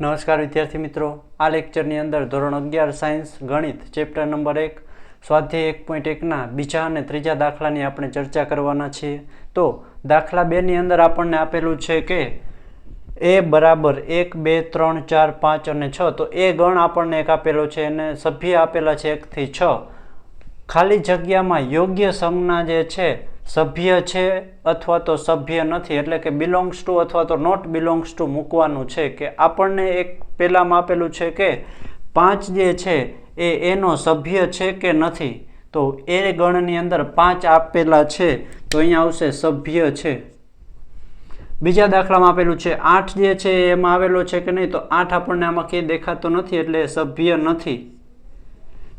નમસ્કાર વિદ્યાર્થી મિત્રો. આ લેક્ચરની અંદર ધોરણ અગિયાર સાયન્સ ગણિત ચેપ્ટર નંબર એક, સ્વાધ્યાય એક પોઈન્ટ એકના બીજા અને ત્રીજા દાખલાની આપણે ચર્ચા કરવાના છીએ. તો દાખલા બેની અંદર આપણને આપેલું છે કે એ બરાબર એક, બે, ત્રણ, ચાર, પાંચ અને છ. તો એ ગણ આપણને એક આપેલો છે અને સભ્ય આપેલા છે એકથી છ. ખાલી જગ્યામાં યોગ્ય સંજ્ઞા જે છે સભ્ય છે અથવા તો સભ્ય નથી, એટલે કે બિલોંગ્સ ટુ અથવા તો નોટ બિલોંગ્સ ટુ મૂકવાનું છે કે આપણને એક પહેલાંમાં આપેલું છે કે પાંચ જે છે એ એનો સભ્ય છે કે નથી. તો એ ગણની અંદર પાંચ આપેલા છે, તો અહીંયા આવશે સભ્ય છે. બીજા દાખલામાં આપેલું છે આઠ જે છે એમાં આવેલો છે કે નહીં, તો આઠ આપણને આમાં ક્યાંય દેખાતો નથી એટલે સભ્ય નથી.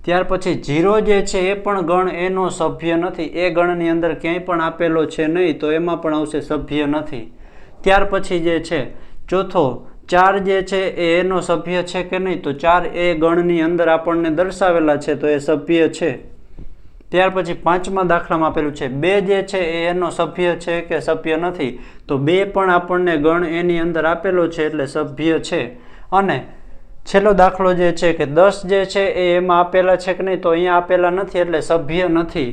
ત્યાર પછી જીરો જે છે એ પણ ગણ એનો સભ્ય નથી. એ ગણની અંદર ક્યાંય પણ આપેલો છે નહીં, તો એમાં પણ આવશે સભ્ય નથી. ત્યાર પછી જે છે, ચોથો, ચાર જે છે એ એનો સભ્ય છે કે નહીં? તો ચાર એ ગણની અંદર આપણને દર્શાવેલા છે, તો એ સભ્ય છે. ત્યાર પછી પાંચમા દાખલામાં આપેલું છે, બે જે છે એ એનો સભ્ય છે કે સભ્ય નથી? તો બે પણ આપણને ગણ એની અંદર આપેલો છે એટલે સભ્ય છે. અને છેલ્લો દાખલો જે છે કે દસ જે છે એ એમાં આપેલા છે કે નહીં તો અહીંયા આપેલા નથી એટલે સભ્ય નથી.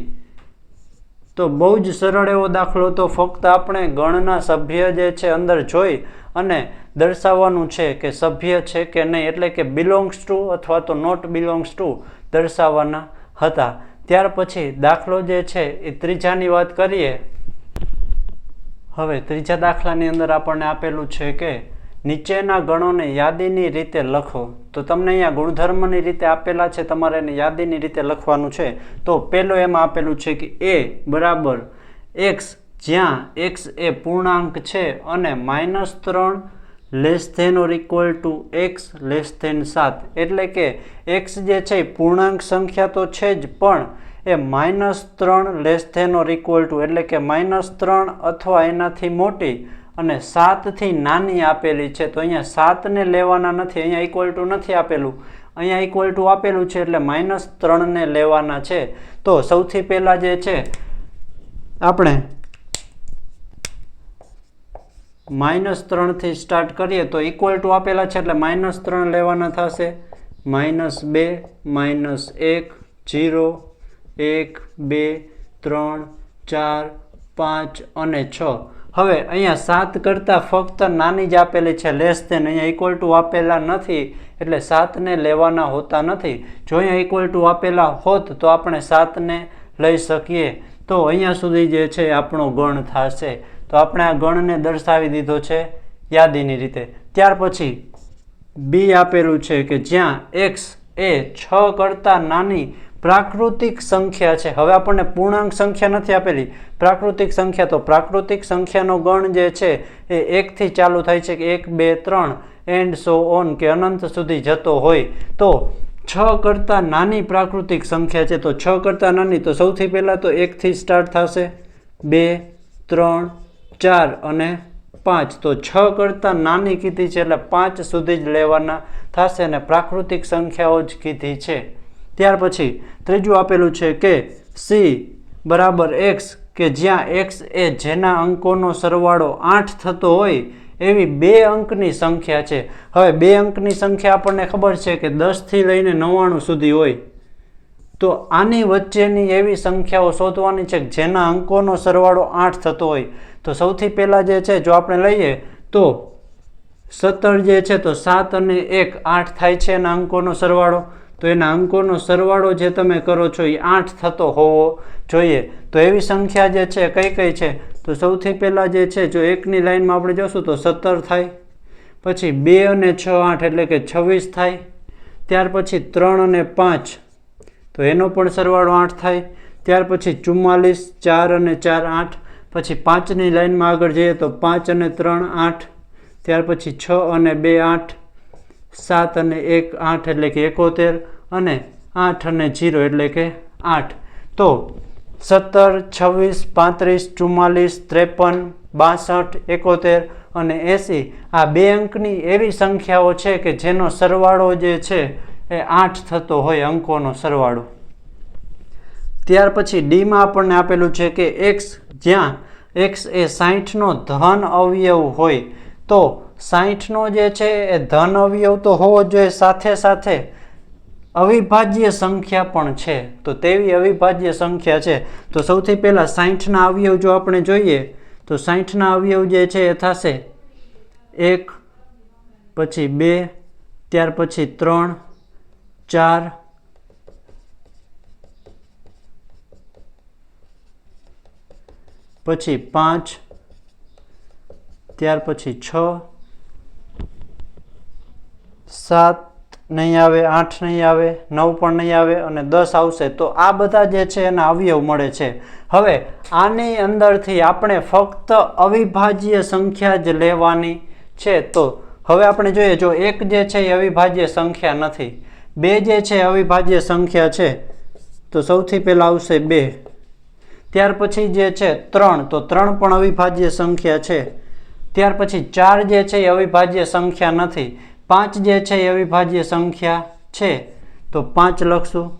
તો બહુ જ સરળ એવો દાખલો તો ફક્ત આપણે ગણના સભ્ય જે છે અંદર જોઈ અને દર્શાવવાનું છે કે સભ્ય છે કે નહીં એટલે કે બિલોંગ્સ ટુ અથવા તો નોટ બિલોંગ્સ ટુ દર્શાવવાના હતા. ત્યાર પછી દાખલો જે છે એ ત્રીજાની વાત કરીએ. હવે ત્રીજા દાખલાની અંદર આપણને આપેલું છે કે નીચેના ગણોને યાદીની રીતે લખો. તો તમને અહીંયા ગુણધર્મની રીતે આપેલા છે, તમારે એને યાદીની રીતે લખવાનું છે. તો પહેલો એમાં આપેલું છે કે એ બરાબર એક્સ જ્યાં એક્સ એ પૂર્ણાંક છે અને માઇનસ ત્રણ less than or equal to X less than સાત. એટલે કે એક્સ જે છે એ પૂર્ણાંક સંખ્યા તો છે જ, પણ એ માઇનસ ત્રણ less than or equal to એટલે કે માઇનસ ત્રણ અથવા એનાથી મોટી અને સાતથી નાની આપેલી છે, તો અહીંયા સાતને લેવાના નથી, અહીંયા ઇક્વલ ટુ નથી આપેલું. અહીંયા ઇક્વલ ટુ આપેલું છે એટલે માઇનસ ત્રણને લેવાના છે. તો સૌથી પહેલાં જે છે, આપણે માઇનસ ત્રણથી સ્ટાર્ટ કરીએ, તો ઇક્વલ ટુ આપેલા છે એટલે માઇનસ ત્રણ લેવાના થશે. માઇનસ બે માઇનસ એક જીરો એક, બે, ત્રણ, ચાર, પાંચ અને છ. હવે અહીંયા સાત કરતાં ફક્ત નાની જ આપેલી છે લેસ દેન અહીંયા ઇક્વલ ટુ આપેલા નથી, એટલે સાતને લેવાના હોતા નથી. જો અહીંયા ઇક્વલ ટુ આપેલા હોત તો આપણે સાતને લઈ શકીએ. તો અહીંયા સુધી જે છે આપણો ગણ થશે. તો આપણે આ ગણને દર્શાવી દીધો છે યાદીની રીતે. ત્યાર પછી બી આપેલું છે કે જ્યાં એક્સ એ છ કરતાં નાની પ્રાકૃતિક સંખ્યા છે. હવે આપણને પૂર્ણાંક સંખ્યા નથી આપેલી. પ્રાકૃતિક સંખ્યા તો પ્રાકૃતિક સંખ્યાનો ગણ જે છે એ એકથી ચાલુ થાય છે કે એક, બે, ત્રણ એન્ડ સો ઓન કે અનંત સુધી જતો હોય. તો છ કરતાં નાની પ્રાકૃતિક સંખ્યા છે. તો છ કરતાં નાની તો સૌથી પહેલાં તો એકથી સ્ટાર્ટ થશે. બે, ત્રણ, ચાર અને પાંચ. તો છ કરતાં નાની કીધી છે એટલે પાંચ સુધી જ લેવાના થશે અને પ્રાકૃતિક સંખ્યાઓ જ કીધી છે. ત્યાર પછી ત્રીજું આપેલું છે કે સી બરાબર એક્સ કે જ્યાં એક્સ એ જેના અંકોનો સરવાળો આઠ થતો હોય એવી બે અંકની સંખ્યા છે. હવે બે અંકની સંખ્યા આપણને ખબર છે કે દસથી લઈને નવ્વાણું સુધી હોય. તો આની વચ્ચેની એવી સંખ્યાઓ શોધવાની છે જેના અંકોનો સરવાળો આઠ થતો હોય. તો સૌથી પહેલાં જે છે, જો આપણે લઈએ, તો સત્તર જે છે, તો સાત અને એક આઠ થાય છે એના અંકોનો સરવાળો. તો એના અંકોનો સરવાળો જે તમે કરો છો એ આઠ થતો હોવો જોઈએ. તો એવી સંખ્યા જે છે, કઈ કઈ છે? તો સૌથી પહેલાં જે છે, જો એકની લાઇનમાં આપણે જોશું તો સત્તર થાય, પછી બે અને છ આઠ એટલે કે છવ્વીસ થાય, ત્યાર પછી ત્રણ અને પાંચ, તો એનો પણ સરવાળો આઠ થાય, ત્યાર પછી ચુમ્માલીસ, ચાર અને ચાર આઠ, પછી પાંચની લાઇનમાં આગળ જઈએ તો પાંચ અને ત્રણ આઠ, ત્યાર પછી છ અને બે આઠ સાત અને એક, આઠ એટલે કે એકોતેર અને આઠ અને જીરો એટલે કે આઠ. તો સત્તર, છવ્વીસ, પાંત્રીસ, ચુમ્માલીસ, ત્રેપન, બાસઠ, એકોતેર અને એંસી આ બે અંકની એવી સંખ્યાઓ છે કે જેનો સરવાળો જે છે એ આઠ થતો હોય અંકોનો સરવાળો. ત્યાર પછી ડીમાં આપણને આપેલું છે કે એક્સ જ્યાં એક્સ એ સાહીઠનો ધન અવયવ હોય તો સાહીઠનો જે છે એ ધન અવયવ તો હોવો જોઈએ. સાથે સાથે અવિભાજ્ય સંખ્યા પણ છે. તો તેવી અવિભાજ્ય સંખ્યા છે. તો સૌથી પહેલાં સાહીઠના અવયવ જો આપણે જોઈએ, તો સાહીઠના અવયવ જે છે એ થશે એક, પછી બે, ત્યાર પછી ત્રણ, ચાર, પછી પાંચ, ત્યાર પછી છ સાત નહીં આવે, આઠ નહીં આવે, નવ પણ નહીં આવે અને દસ આવશે. તો આ બધા જે છે એના અવયવ મળે છે. હવે આની અંદરથી આપણે ફક્ત અવિભાજ્ય સંખ્યા જ લેવાની છે. તો હવે આપણે જોઈએ, જો એક જે છે એ અવિભાજ્ય સંખ્યા નથી, બે જે છે અવિભાજ્ય સંખ્યા છે, તો સૌથી પહેલાં આવશે બે. ત્યાર પછી જે છે ત્રણ, તો ત્રણ પણ અવિભાજ્ય સંખ્યા છે. ત્યાર પછી ચાર જે છે એ અવિભાજ્ય સંખ્યા નથી. પાંચ જે છે એ અવિભાજ્ય સંખ્યા છે, તો પાંચ લખશું.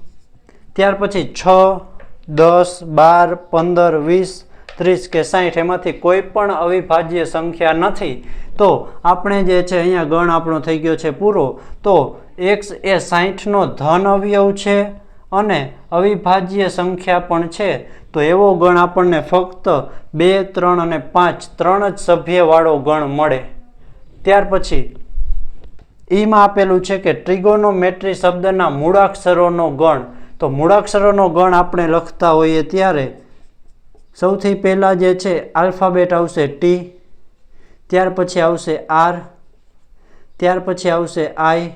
ત્યાર પછી છ, દસ, બાર, પંદર, વીસ, ત્રીસ કે સાઠ એમાંથી કોઈ પણ અવિભાજ્ય સંખ્યા નથી, તો આપણે જે છે અહીંયા ગણ આપણો થઈ ગયો છે પૂરો, તો એક્સ એ સાઠનો ધન અવયવ છે અને અવિભાજ્ય સંખ્યા પણ છે, તો એવો ગણ આપણને ફક્ત બે, ત્રણ અને પાંચ, ત્રણ જ સભ્યવાળો ગણ મળે. ત્યાર પછી ઈમાં આપેલું છે કે ટ્રિગોનોમેટ્રી શબ્દના મૂળાક્ષરોનો ગણ. તો મૂળાક્ષરોનો ગણ આપણે લખતા હોઈએ ત્યારે સૌથી પહેલાં જે છે, આલ્ફાબેટ આવશે ટી ત્યાર પછી આવશે આર ત્યાર પછી આવશે આઈ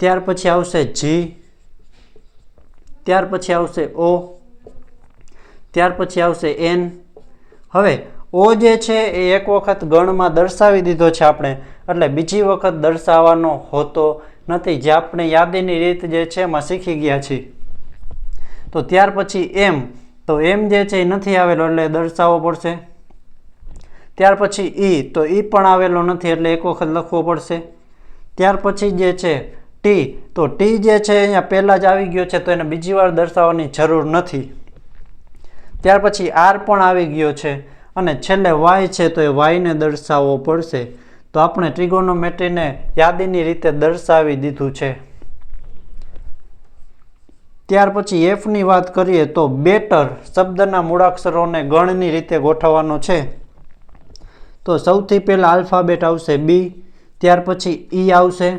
ત્યાર પછી આવશે જી ત્યાર પછી આવશે ઓ ત્યાર પછી આવશે એન હવે ઓ જે છે એ એક વખત ગણમાં દર્શાવી દીધો છે આપણે. એટલે બીજી વખત દર્શાવવાનો હોતો નથી. જે આપણે યાદીની રીત જે છે એમાં શીખી ગયા છીએ. તો ત્યાર પછી એમ. તો એમ જે છે એ નથી આવેલો એટલે દર્શાવવો પડશે. ત્યાર પછી ઈ. તો ઈ પણ આવેલો નથી એટલે એક વખત લખવો પડશે. ત્યાર પછી જે છે ટી. તો ટી જે છે અહીંયા પહેલાં જ આવી ગયો છે તો એને બીજી વાર દર્શાવવાની જરૂર નથી. ત્યાર પછી આર પણ આવી ગયો છે. અને છેલ્લે વાય છે તો એ વાયને દર્શાવવો પડશે. તો આપણે ટ્રિગોનોમેટ્રીને યાદીની રીતે દર્શાવી દીધું છે. ત્યાર પછી એફની વાત કરીએ તો બેટર શબ્દના મૂળાક્ષરોને ગણની રીતે ગોઠવવાનો છે. તો સૌથી પહેલાં આલ્ફાબેટ આવશે બી ત્યાર પછી ઈ આવશે,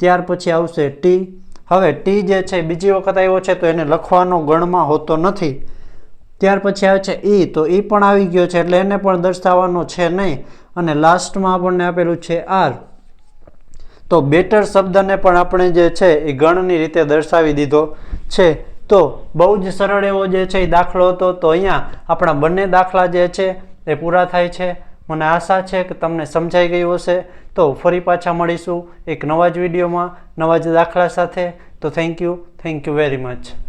ત્યાર પછી આવશે ટી હવે ટી જે છે બીજી વખત આવ્યો છે તો એને લખવાનો ગણમાં હોતો નથી. ત્યાર પછી આવે છે ઈ તો ઈ પણ આવી ગયો છે એટલે એને પણ દર્શાવવાનો છે નહીં. અને લાસ્ટમાં આપણને આપેલું છે આર તો બેટર શબ્દને પણ આપણે જે છે એ ગણની રીતે દર્શાવી દીધો છે. તો બહુ જ સરળ એવો જે છે એ દાખલો હતો, તો અહીંયા આપણા બંને દાખલા જે છે એ પૂરા થાય છે. મને આશા છે કે તમને સમજાઈ ગયું હશે. તો ફરી પાછા મળીશું એક નવા જ વિડીયોમાં, નવા જ દાખલા સાથે. તો thank you thank you very much